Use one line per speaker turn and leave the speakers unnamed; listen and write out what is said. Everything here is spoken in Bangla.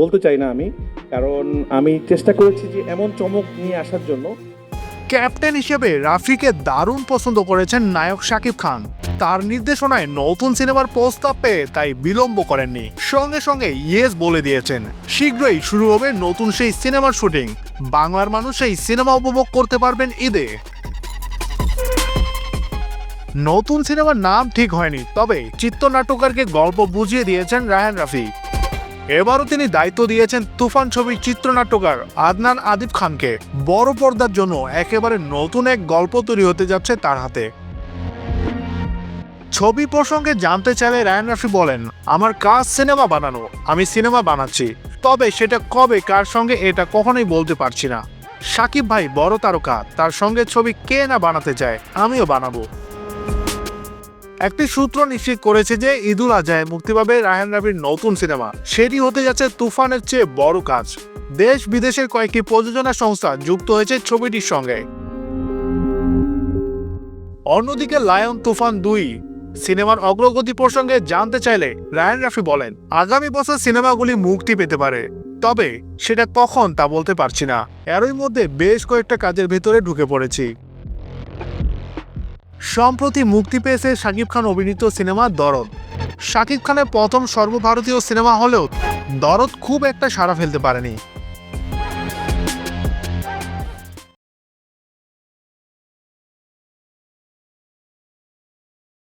বলতে চাই না আমি, কারণ আমি চেষ্টা করেছি যে এমন চমক নিয়ে আসার জন্য।
ক্যাপ্টেন হিসেবে রাফিকে দারুণ পছন্দ করেছেন নায়ক শাকিব খান। তার নির্দেশনায় নতুন সিনেমার প্রস্তাব পেয়ে তাই বিলম্ব করেননি। সঙ্গে সঙ্গে ইয়েস বলে দিয়েছেন, শীঘ্রই শুরু হবে নতুন সেই সিনেমার শুটিং। বাংলার মানুষ সেই সিনেমা উপভোগ করতে পারবেন ঈদে। নতুন সিনেমার নাম ঠিক হয়নি, তবে চিত্রনাট্যকারকে গল্প বুঝিয়ে দিয়েছেন রায়ান রাফি। এবারও তিনি দায়িত্ব দিয়েছেন তুফান ছবির চিত্রনাট্যকার আদনান আদিব খানকে। বড় পর্দার জন্য একেবারে নতুন এক গল্প তৈরি হতে যাচ্ছে তার হাতে। ছবি প্রসঙ্গে জানতে চাইলে রায়ান রাফি বলেন, আমার কাজ সিনেমা বানানো, আমি সিনেমা বানাচ্ছি। তবে সেটা কবে, কার সঙ্গে, এটা কখনোই বলতে পারছি না। সাকিব ভাই বড় তারকা, তার সঙ্গে ছবি কে না বানাতে চায়, আমিও বানাবো। একটি সূত্র নিশ্চিত করেছে যে ঈদুল আজহায় মুক্তি পাবে রায়হান রাফির নতুন সিনেমা। সেটি হতে যাচ্ছে তুফানের চেয়ে বড় কাজ। দেশ বিদেশের কয়েকটি প্রযোজনা সংস্থা যুক্ত হয়েছে ছবিটির সঙ্গে। অন্যদিকে লায়ন তুফান দুই সিনেমার অগ্রগতি প্রসঙ্গে জানতে চাইলে রায়ান রাফি বলেন, আগামী বছর সিনেমাগুলি মুক্তি পেতে পারে। তবে সেটা কখন তা বলতে পারছি না। এরই মধ্যে বেশ কয়েকটা কাজের ভেতরে ঢুকে পড়েছি। সম্প্রতি মুক্তি পেয়েছে শাকিব খান অভিনীত সিনেমা দরদ। শাকিব খানের প্রথম সর্বভারতীয় সিনেমা হলেও দরদ খুব একটা সাড়া ফেলতে পারেনি।